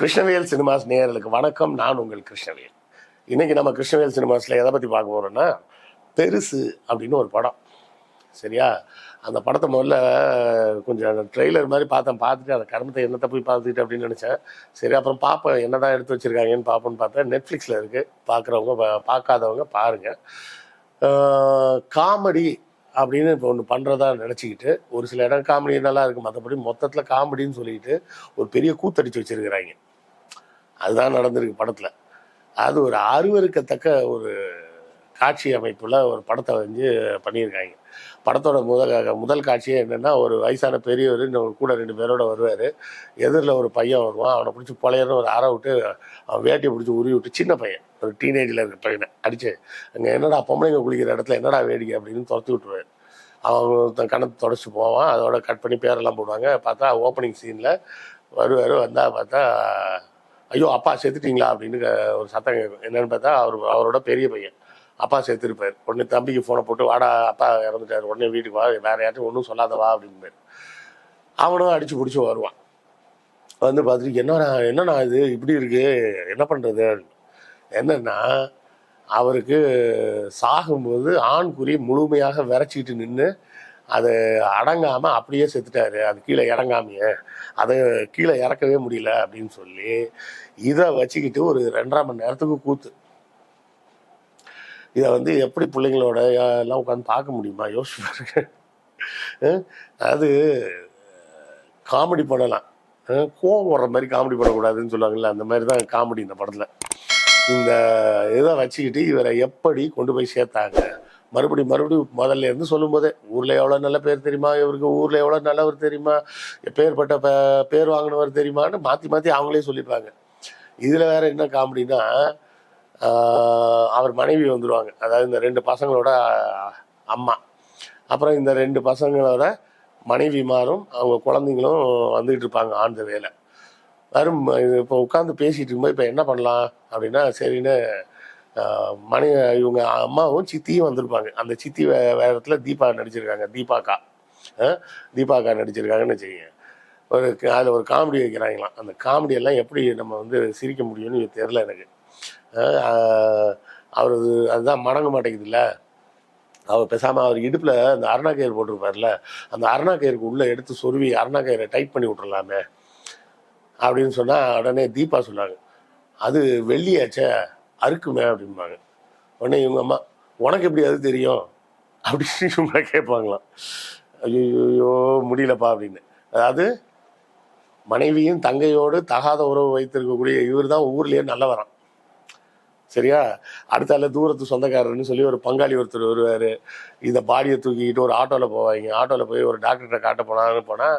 Krishnavel cinemas நேயர்களுக்கு வணக்கம். நான் உங்கள் கிருஷ்ணவேல். இன்னைக்கு நம்ம கிருஷ்ணவேல் சினிமாஸில் எதை பற்றி பார்க்க போகிறோம்னா பெருசு அப்படின்னு ஒரு படம். சரியா? அந்த படத்தை முதல்ல கொஞ்சம் ட்ரெய்லர் மாதிரி பார்த்தேன். பார்த்துட்டு அந்த கருமத்தை என்னத்தை போய் பார்த்துக்கிட்டு அப்படின்னு நினச்சேன். சரி அப்புறம் பார்ப்பேன் என்னதான் எடுத்து வச்சுருக்காங்கன்னு பார்ப்போன்னு பார்த்தேன். நெட்ஃப்ளிக்ஸில் இருக்குது பார்க்குறவங்க பார்க்காதவங்க பாருங்கள் காமெடி அப்படின்னு இப்போ ஒன்று பண்ணுறதா நினச்சிக்கிட்டு ஒரு சில இடம் காமெடி நல்லா இருக்குது மற்றபடி மொத்தத்தில் காமெடின்னு சொல்லிட்டு ஒரு பெரிய கூத்தடிச்சு வச்சுருக்கிறாங்க. அதுதான் நடந்திருக்கு படத்தில். அது ஒரு அருவருக்கத்தக்க ஒரு காட்சி அமைப்பில் ஒரு படத்தை வந்து பண்ணியிருக்காங்க. படத்தோட முதல் முதல் காட்சியே என்னென்னா ஒரு வயசான பெரியவர் இன்னும் கூட ரெண்டு பேரோட வருவார். எதிரில் ஒரு பையன் வருவான் அவனை பிடிச்சி பொழையன்னு ஒரு அற விட்டு அவன் வேட்டியை பிடிச்சி உருவி விட்டு சின்ன பையன். ஒரு டீனேஜில் இருக்க பையனை அடிச்சு அங்கே என்னடா பொம்பளைங்க குளிக்கிற இடத்துல என்னடா வேடிக்கை? அப்படின்னு துரத்தி விட்டுருவார் அவன் ஒருத்தன் கணத்து தொடச்சி போவான் அதோட கட் பண்ணி பேரெல்லாம் போடுவாங்க. பார்த்தா ஓப்பனிங் சீனில் வருவார் வந்தால் பார்த்தா ஐயோ அப்பா செத்துட்டீங்களா? அப்படின்னு ஒரு சத்தம் கேட்கும். என்னன்னு பார்த்தா அவர் அவரோட பெரிய பையன். அப்பா செத்துருப்பார். உடனே தம்பிக்கு ஃபோனை போட்டு வாடா அப்பா இறந்துட்டார். உடனே வீட்டுக்கு வா. வேற யார்ட்டும் ஒன்றும் சொல்லாத வா. அப்படின்னு அவனும் அடிச்சு பிடிச்சி வருவான். வந்து பார்த்துட்டு என்னண்ணா என்னண்ணா இது? இப்படி இருக்கு. என்ன பண்ணுறது என்னன்னா அவருக்கு சாகும்போது ஆண்குறி முழுமையாக விரைச்சிக்கிட்டு நின்று அது அடங்காமல் அப்படியே செத்துட்டாரு. அது கீழே இறங்காமையே. அதை கீழே இறக்கவே முடியல அப்படின்னு சொல்லி இதை வச்சுக்கிட்டு ஒரு ரெண்டரை மணி நேரத்துக்கு கூத்து. இதை வந்து எப்படி பிள்ளைங்களோட எல்லாம் உட்காந்து பார்க்க முடியுமா? யோசிச்சு பாருங்க. அது காமெடி பண்ணலாம் கோவம் வர்ற மாதிரி காமெடி பண்ணக்கூடாதுன்னு சொல்லுவாங்கல்ல அந்த மாதிரி தான் காமெடி இந்த படத்தில். இந்த இதை வச்சுக்கிட்டு இவரை எப்படி கொண்டு போய் சேர்த்தாங்க? மறுபடி மறுபடியும் முதல்ல இருந்து சொல்லும்போதே ஊரில் எவ்வளோ நல்ல பேர் தெரியுமா? இவருக்கு ஊரில் எவ்வளோ நல்லவர் தெரியுமா? பேர்பட்ட பேர் வாங்கினவர் தெரியுமான்னு மாற்றி மாற்றி அவங்களே சொல்லிப்பாங்க இதில் வேற என்ன காமெடினா அவர் மனைவி வந்துடுவாங்க அதாவது இந்த ரெண்டு பசங்களோட அம்மா. அப்புறம் இந்த ரெண்டு பசங்களோட மனைவிமாரும் அவங்க குழந்தைங்களும் வந்துகிட்டு இருப்பாங்க ஆண்ட வேலை. வரும் இப்போ உட்காந்து பேசிட்டு இருக்கும்போது இப்போ என்ன பண்ணலாம் அப்படின்னா சரின்னு மணி இவங்க அம்மாவும் சித்தியும் வந்திருப்பாங்க. அந்த சித்தி வே வேற இடத்துல தீபா நடிச்சிருக்காங்க தீபாக்கா. தீபாக்கா நடிச்சிருக்காங்கன்னு வச்சுக்கோங்க. ஒரு அதில் ஒரு காமெடி வைக்கிறாங்களாம். அந்த காமெடியெல்லாம் எப்படி நம்ம வந்து சிரிக்க முடியும்னு தெரில எனக்கு. அவர் அதுதான் மடங்க மாட்டேங்குதுல்ல. அவர் பேசாமல் அவர் இடுப்பில் அந்த அருணா கயிறு போட்டிருப்பார்ல அந்த அருணா கயிறுக்கு உள்ளே எடுத்து சொருவி அருணா கயிறை டைட் பண்ணி விட்றலாமே அப்படின்னு சொன்னால் உடனே தீபா சொன்னாங்க. அது வெள்ளியாச்சே அறுக்குமே அப்படிம்பாங்க. உடனே இவங்க அம்மா உனக்கு எப்படி அது தெரியும்? அப்படின்னு இவங்க கேட்பாங்களாம். ஐயோ முடியலப்பா அப்படின்னு. அதாவது மனைவியும் தங்கையோடு தகாத உறவு வைத்திருக்கக்கூடிய இவர் தான் ஊர்லேயே நல்லவரான் சரியா? அடுத்தால தூரத்து சொந்தக்காரர்னு சொல்லி ஒரு பங்காளி ஒருத்தர் வருவார். இந்த பாடியை தூக்கிக்கிட்டு ஒரு ஆட்டோவில் போவாங்க. ஆட்டோவில் போய் ஒரு டாக்டர்கிட்ட காட்ட போனான்னு போனால்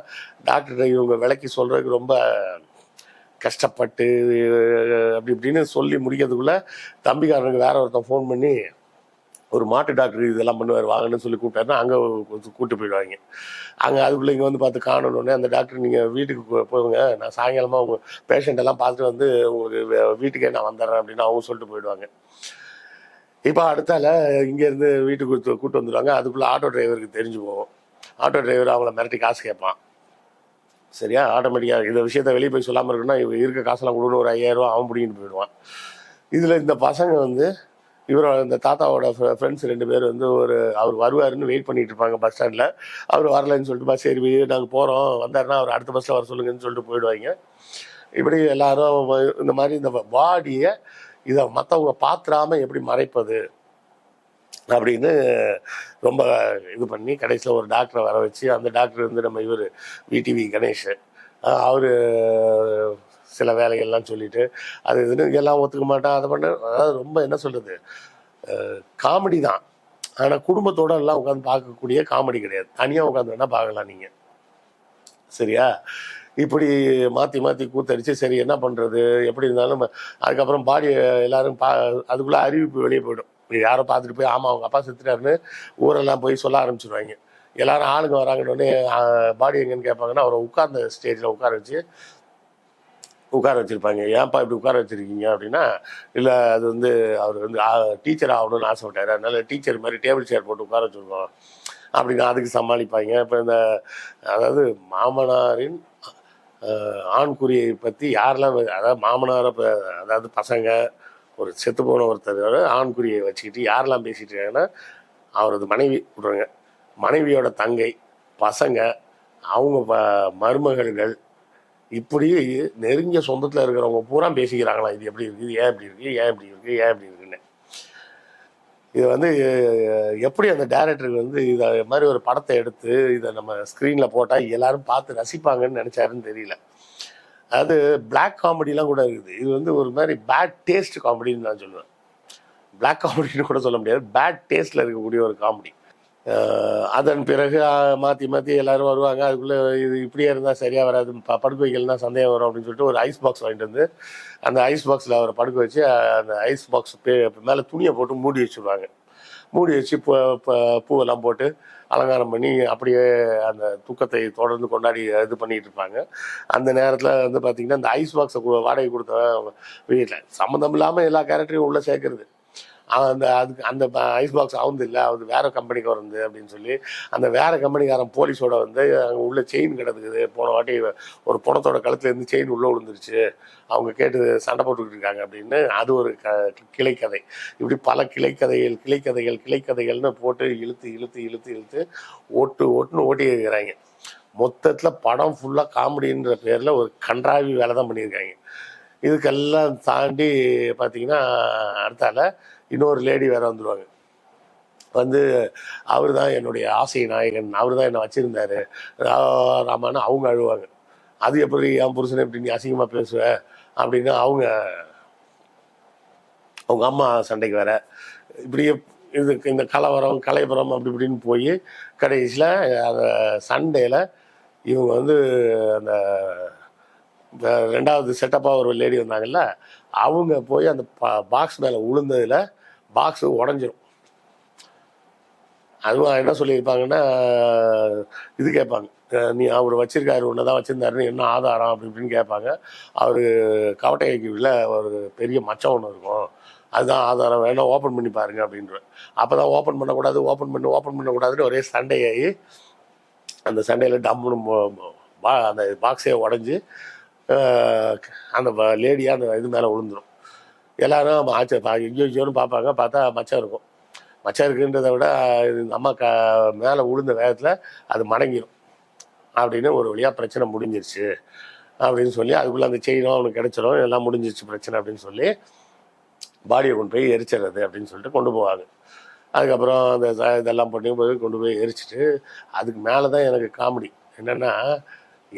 டாக்டர்கிட்ட இவங்க விலைக்கு சொல்கிறதுக்கு ரொம்ப கஷ்டப்பட்டு அப்படி இப்படின்னு சொல்லி முடிக்கிறதுக்குள்ள தம்பிக்காரனுக்கு வேற ஒருத்தன் ஃபோன் பண்ணி ஒரு மாட்டு டாக்டர் இதெல்லாம் பண்ணுவார் வாங்கன்னு சொல்லி கூப்பிட்டாருன்னா அங்கே கூப்பிட்டு போயிடுவாங்க. அங்கே அதுக்குள்ளே இங்கே வந்து பார்த்து காணணுன்னே அந்த டாக்டர் நீங்கள் வீட்டுக்கு போ- போங்க நான் சாயங்காலமாக உங்கள் பேஷண்ட் எல்லாம் பார்த்துட்டு வந்து உங்களுக்கு வீட்டுக்கே நான் வந்துடுறேன் அப்படின்னு அவங்க சொல்லிட்டு போயிடுவாங்க. இப்போ அடுத்தால இங்கேருந்து வீட்டுக்கு கூப்பிட்டு வந்துடுவாங்க. அதுக்குள்ளே ஆட்டோ டிரைவருக்கு தெரிஞ்சு போவோம் ஆட்டோ டிரைவர் அவங்கள மிரட்டி காசு கேட்பான். சரியா? ஆட்டோமேட்டிக்காக இந்த விஷயத்த வெளியே போய் சொல்லாமல் இருக்குன்னா இவ இருக்க காசெல்லாம் கொடுன்னு ஒரு ஐயாயிரம் ரூபா அவன் பிடிக்கிட்டு போயிடுவான். இதில் இந்த பசங்க வந்து இவரோட இந்த தாத்தாவோட ஃப்ரெண்ட்ஸ் ரெண்டு பேர் வந்து ஒரு அவர் வருவாருன்னு வெயிட் பண்ணிட்டு இருப்பாங்க பஸ் ஸ்டாண்டில் அவர் வரலைன்னு சொல்லிட்டு பஸ் சரி நாங்கள் போகிறோம் வந்தாருன்னா அவர் அடுத்த பஸ்ஸில் வர சொல்லுங்கன்னு சொல்லிட்டு போயிடுவாங்க. இப்படி எல்லாரும் இந்த மாதிரி இந்த பாடியை இதை மற்றவங்க பாத்துறாம எப்படி மறைப்பது? அப்படின்னு ரொம்ப இது பண்ணி கடைசியில் ஒரு டாக்டரை வர வச்சு அந்த டாக்டர் வந்து நம்ம இவர் விடிவி கணேஷ். அவர் சில வேலைகள்லாம் சொல்லிட்டு அது இதுன்னு எல்லாம் ஒத்துக்க மாட்டான் அதை பண்ண அதாவது ரொம்ப என்ன சொல்கிறது காமெடி தான். ஆனால் குடும்பத்தோட எல்லாம் உட்காந்து பார்க்கக்கூடிய காமெடி கிடையாது. தனியாக உட்காந்து வேணால் பார்க்கலாம் நீங்கள் சரியா? இப்படி மாற்றி மாற்றி கூத்தடிச்சு சரி என்ன பண்ணுறது எப்படி இருந்தாலும் அதுக்கப்புறம் பாடி எல்லாரும் பா அதுக்குள்ளே அறிவிப்பு வெளியே போயிடும். யாரோ பார்த்துட்டு போய் ஆமாம் அவங்க அப்பா செத்துட்டாருன்னு ஊரெல்லாம் போய் சொல்ல ஆரம்பிச்சிருவாங்க. எல்லாரும் ஆளுங்க வராங்கன்னு உடனே பாடி எங்கன்னு கேட்பாங்கன்னா அவரை உட்கார்ந்த ஸ்டேஜில் உட்கார வச்சு உட்கார வச்சுருப்பாங்க. ஏன்ப்பா இப்படி உட்கார வச்சுருக்கீங்க அப்படின்னா இல்லை அது வந்து அவர் வந்து டீச்சர் ஆகணும்னு ஆசைப்பட்டார். அதனால டீச்சர் மாதிரி டேபிள் சேர் போட்டு உட்கார வச்சுருக்கோம். அப்படின்னு அதுக்கு சமாளிப்பாங்க. இப்போ இந்த அதாவது மாமனாரின் ஆண்குறியை பற்றி யாரெல்லாம் அதாவது மாமனாரை அதாவது பசங்க ஒரு செத்து போன ஒருத்தர் ஆண்குறியை வச்சுக்கிட்டு யாரெல்லாம் பேசிட்டு இருக்காங்கன்னா அவரது மனைவி விட்ருங்க மனைவியோட தங்கை பசங்க அவங்க ப மருமகள்கள் இப்படி நெருங்கிய சொந்தத்தில் இருக்கிறவங்க பூரா பேசிக்கிறாங்களாம் இது எப்படி இருக்குது ஏன் இப்படி இருக்குது ஏன் இப்படி இருக்குது ஏன் இப்படி இருக்குன்னு. இது வந்து எப்படி அந்த டேரக்டருக்கு வந்து இதை மாதிரி ஒரு படத்தை எடுத்து இதை நம்ம ஸ்க்ரீனில் போட்டால் எல்லாரும் பார்த்து ரசிப்பாங்கன்னு நினச்சாருன்னு தெரியல. அது பிளாக் காமெடிலாம் கூட இருக்குது. இது வந்து ஒரு மாதிரி பேட் டேஸ்ட் காமெடின்னு நான் சொல்லுவேன். பிளாக் காமெடின்னு கூட சொல்ல முடியாது. பேட் டேஸ்ட்டில் இருக்கக்கூடிய ஒரு காமெடி அதன் பிறகு மாற்றி மாற்றி எல்லாரும் வருவாங்க. அதுக்குள்ளே இது இப்படியே இருந்தால் சரியாக வராது. ப படுக்க வைக்கலன்னா சந்தேகம் வரும் அப்படின்னு சொல்லிட்டு ஒரு ஐஸ் பாக்ஸ் வாங்கிட்டு வந்து அந்த ஐஸ் பாக்ஸில் அவரை படுக்க வச்சு அந்த ஐஸ் பாக்ஸ் மேலே துணியை போட்டு மூடி வச்சுருவாங்க. மூடி வச்சு பூ பூவெல்லாம் போட்டு அலங்காரம் பண்ணி அப்படியே அந்த தூக்கத்தை தொடர்ந்து கொண்டாடி இது பண்ணிட்டு இருப்பாங்க. அந்த நேரத்தில் வந்து பார்த்திங்கன்னா அந்த ஐஸ் பாக்ஸை வாடகை கொடுத்த வீட்டில் சம்மந்தம் இல்லாமல் எல்லா கேரக்டரையும் உள்ளே சேர்க்கறது. அவன் அந்த அதுக்கு அந்த ஐஸ் பாக்ஸ் அவுந்து இல்லை. அது வேற கம்பெனிக்கு வந்து அப்படின்னு சொல்லி அந்த வேற கம்பெனிக்காரன் போலீஸோட வந்து அங்கே உள்ள செயின் கிடக்குது. போன வாட்டி ஒரு பணத்தோட கழுத்துலேருந்து செயின் உள்ளே விழுந்துருச்சு. அவங்க கேட்டு சண்டை போட்டுக்கிட்டு இருக்காங்க அப்படின்னு அது ஒரு க கிளைக்கதை. இப்படி பல கிளைக்கதைகள் கிளைக்கதைகள் கிளைக்கதைகள்னு போட்டு இழுத்து இழுத்து இழுத்து இழுத்து ஓட்டு ஓட்டுன்னு ஓட்டி இருக்கிறாங்க. மொத்தத்தில் படம் ஃபுல்லாக காமெடின்ற பேரில் ஒரு கன்றாவி வேலை தான் பண்ணியிருக்காங்க. இதுக்கெல்லாம் தாண்டி பார்த்தீங்கன்னா அடுத்தால இன்னொரு லேடி வேற வந்துடுவாங்க வந்து அவர் தான் என்னுடைய ஆசை நாயகன் அவர் தான் என்னை வச்சிருந்தாரு. ரா- ராமான்னு அவங்க அழுவாங்க. அது எப்படி என் புருஷனை எப்படி நீ அசிங்கமாக பேசுவ? அப்படின்னு அவங்க அவங்க அம்மா சண்டைக்கு வேற இப்படியே இதுக்கு இந்த கலவரம் கலைபுரம் அப்படி இப்படின்னு போய் கடைசியில் அந்த சண்டையில் இவங்க வந்து அந்த இந்த ரெண்டாவது செட்டப்பாக ஒரு லேடி வந்தாங்கல்ல அவங்க போய் அந்த பாக்ஸ் மேலே விழுந்ததில் பாக்ஸு உடஞ்சிரும். அதுவும் என்ன சொல்லியிருப்பாங்கன்னா இது கேட்பாங்க. நீ அவர் வச்சிருக்காரு ஒன்று தான் வச்சிருந்தாருன்னு என்ன ஆதாரம் அப்படி இப்படின்னு கேட்பாங்க. அவர் கவட்டைக்குள்ள ஒரு பெரிய மச்சம் ஒன்று இருக்கும். அதுதான் ஆதாரம் வேணால் ஓப்பன் பண்ணி பாருங்க அப்படின்ற அப்போ தான் ஓப்பன் பண்ணக்கூடாது ஓப்பன் பண்ணி ஓப்பன் பண்ணக்கூடாதுன்னு ஒரே சண்டையாகி அந்த சண்டையில் டம்முன்னு அந்த பாக்ஸே உடஞ்சி அந்த லேடியாக அந்த இது மேலே விழுந்துடும் எல்லாரும் ஆச்சு பா எங்கேயோன்னு பார்ப்பாங்க. பார்த்தா மச்சம் இருக்கும். மச்சம் இருக்குன்றதை விட இந்த அம்மா க மேலே விழுந்த வேகத்தில் அது மடங்கிடும் அப்படின்னு ஒரு வழியாக பிரச்சனை முடிஞ்சிருச்சு. அப்படின்னு சொல்லி அதுக்குள்ளே அந்த செயினும் அவனுக்கு கிடைச்சிடும் எல்லாம் முடிஞ்சிருச்சு பிரச்சனை அப்படின்னு சொல்லி பாடியை கொண்டு போய் எரிச்சிடுறது அப்படின்னு சொல்லிட்டு கொண்டு போவாங்க. அதுக்கப்புறம் அந்த இதெல்லாம் பண்ணி போய் கொண்டு போய் எரிச்சிட்டு அதுக்கு மேலே தான் எனக்கு காமெடி. என்னென்னா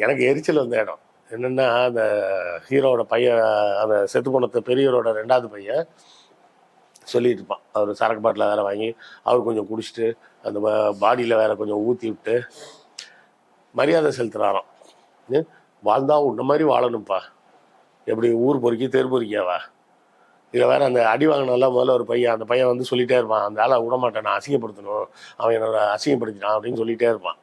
எனக்கு எரிச்சல் வந்த இடம். என்னென்னா அந்த ஹீரோவோட பையன் அந்த செத்து போனத்த பெரியவரோட ரெண்டாவது பையன் சொல்லிட்டு இருப்பான். அவர் சரக்கு பாட்டில் வேற வாங்கி அவர் கொஞ்சம் குடிச்சிட்டு அந்த பாடியில் வேற கொஞ்சம் ஊற்றி விட்டு மரியாதை செலுத்துறாராம். வாழ்ந்தா உன்ன மாதிரி வாழணும்ப்பா எப்படி ஊர் பொறுக்கி தெரு பொறுக்கியாவா? இதில் வேற அந்த அடி வாங்கினால முதல்ல ஒரு பையன் அந்த பையன் வந்து சொல்லிட்டே இருப்பான் அந்த ஆளை விட மாட்டேன் நான் அசிங்கப்படுத்தணும். அவன் என்னோட அசிங்கப்படுத்தினான் அப்படின்னு சொல்லிட்டே இருப்பான்.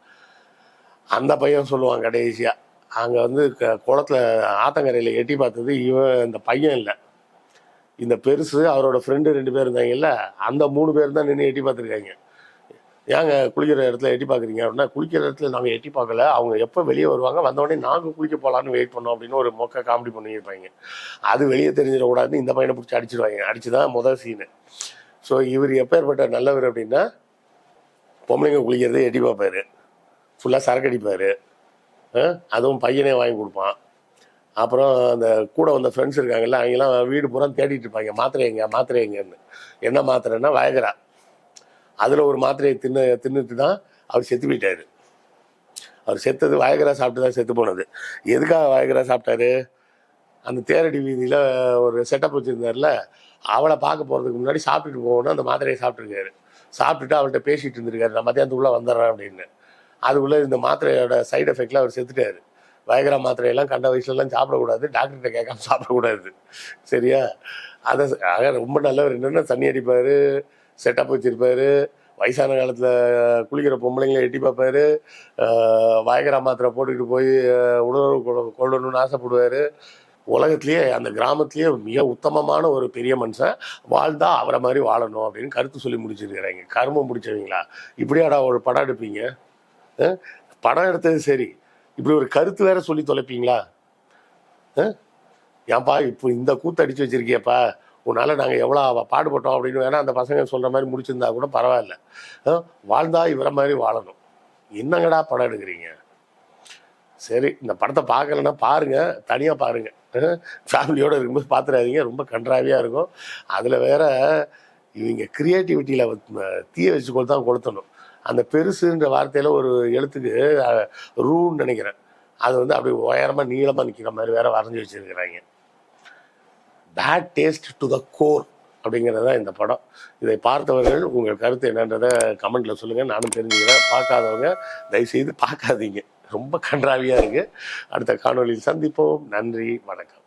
அந்த பையன் சொல்லுவான் கடைசியாக அங்கே வந்து க குளத்துல ஆத்தங்கரையில் எட்டி பார்த்தது இவன் இந்த பையன் இல்லை. இந்த பெருசு அவரோட ஃப்ரெண்டு ரெண்டு பேர் இருந்தாங்கல்ல அந்த மூணு பேர் தான் நின்று எட்டி பார்த்துருக்காங்க. ஏங்க குளிக்கிற இடத்துல எட்டி பார்க்குறீங்க? அப்படின்னா குளிக்கிற இடத்துல நாங்கள் எட்டி பார்க்கல. அவங்க எப்போ வெளியே வருவாங்க? வந்தவொடனே நாங்கள் குளிக்க போகலான்னு வெயிட் பண்ணோம் அப்படின்னு ஒரு மொக்க காமெடி பண்ணியிருப்பாங்க அது வெளியே தெரிஞ்சிடக்கூடாதுன்னு இந்த பையனை பிடிச்சி அடிச்சிடுவாங்க அடிச்சு தான் முதல் சீனு ஸோ இவர் எப்பேற்பட்ட நல்லவர் அப்படின்னா பொம்பளைங்க குளிக்கிறதே எட்டி பார்ப்பாரு. ஃபுல்லாக சரக்கு அடிப்பார். அதுவும் பையனே வாங்கி கொடுப்பான். அப்புறம் அந்த கூட வந்த ஃப்ரெண்ட்ஸ் இருக்காங்கல்ல அவங்கெல்லாம் வீடு பூரா தேடிட்டு இருப்பாங்க. மாத்திரை எங்க மாத்திரை எங்கன்னு. என்ன மாத்திரைன்னா வயகரா. அதில் ஒரு மாத்திரையை தின்னு தின்னுட்டு தான் அவர் செத்து போயிட்டாரு. அவர் செத்தது வயகரா சாப்பிட்டு தான் செத்து போனது. எதுக்காக வயகரா சாப்பிட்டாரு? அந்த தேரடி வீதியில் ஒரு செட்டப் வச்சுருந்தார்ல அவளை பார்க்க போகிறதுக்கு முன்னாடி சாப்பிட்டுட்டு போகணும் அந்த மாத்திரையை சாப்பிட்ருக்காரு சாப்பிட்டுட்டு அவள்கிட்ட பேசிட்டு இருந்திருக்காரு. நான் மத்தியானத்துக்குள்ளே வந்துடுறேன் அப்படின்னு. அதுக்குள்ளே இந்த மாத்திரையோட சைடு எஃபெக்டில் அவர் செத்துட்டாரு. வயகரா மாத்திரையெல்லாம் கண்ட வயசுலலாம் சாப்பிடக்கூடாது. டாக்டர்கிட்ட கேட்காம சாப்பிடக்கூடாது. சரியா? அதை ஆக ரொம்ப நல்லவர் என்னென்னா தண்ணி அடிப்பார் செட்டப் வச்சிருப்பார் வயசான காலத்தில் குளிக்கிற பொம்பளைங்களை எட்டி பார்ப்பார் ஆஹ் வயகரா மாத்திரை போட்டுக்கிட்டு போய் ஆஹ் உணர்வு கொள்ளணும்னு ஆசைப்படுவார். உலகத்திலேயே அந்த கிராமத்திலேயே மிக உத்தமமான ஒரு பெரிய மனுஷன். வாழ்ந்தா அவரை மாதிரி வாழணும் அப்படின்னு கருத்து சொல்லி முடிச்சிருக்கிறாங்க. கருமம் முடிச்சவங்களா இப்படியாடா ஒரு படம் எடுப்பீங்க? படம் எடுத்தது சரி. இப்படி ஒரு கருத்து வேற சொல்லி தொலைப்பீங்களா? ஏன்பா இப்போ இந்த கூத்து அடிச்சு வச்சிருக்கியப்பா. உன்னால் நாங்கள் எவ்வளோ பாடுபட்டோம் அப்படின்னு வேணால் அந்த பசங்க சொல்கிற மாதிரி முடிச்சிருந்தா கூட பரவாயில்ல. வாழ்ந்தா இவரை மாதிரி வாழணும். என்னங்கடா படம் எடுக்கிறீங்க? சரி இந்த படத்தை பார்க்கலன்னா பாருங்கள் தனியாக பாருங்கள் ஃபேமிலியோடு இருக்கும்போது பார்த்துடாதீங்க ரொம்ப கன்றாவியாக இருக்கும். அதில் வேற இவங்க க்ரியேட்டிவிட்டியில் தீய வச்சு தான் கொளுத்தணும். அந்த பெருசுன்ற வார்த்தையில் ஒரு எழுத்துக்கு ரூன்னு நினைக்கிறேன். அது வந்து அப்படி உயரமாக நீளமாக நிற்கிற மாதிரி வேற வரைஞ்சி வச்சுருக்கிறாங்க. Bad taste to the core அப்படிங்கிறது தான் இந்த படம். இதை பார்த்தவர்கள் உங்கள் கருத்து என்னன்றதை கமெண்ட்டில் சொல்லுங்கள் நானும் தெரிஞ்சுக்கிறேன். பார்க்காதவங்க தயவுசெய்து பார்க்காதீங்க. ரொம்ப கன்றாவியாக இருக்குது அடுத்த காணொளியில் சந்திப்போம். நன்றி. வணக்கம்.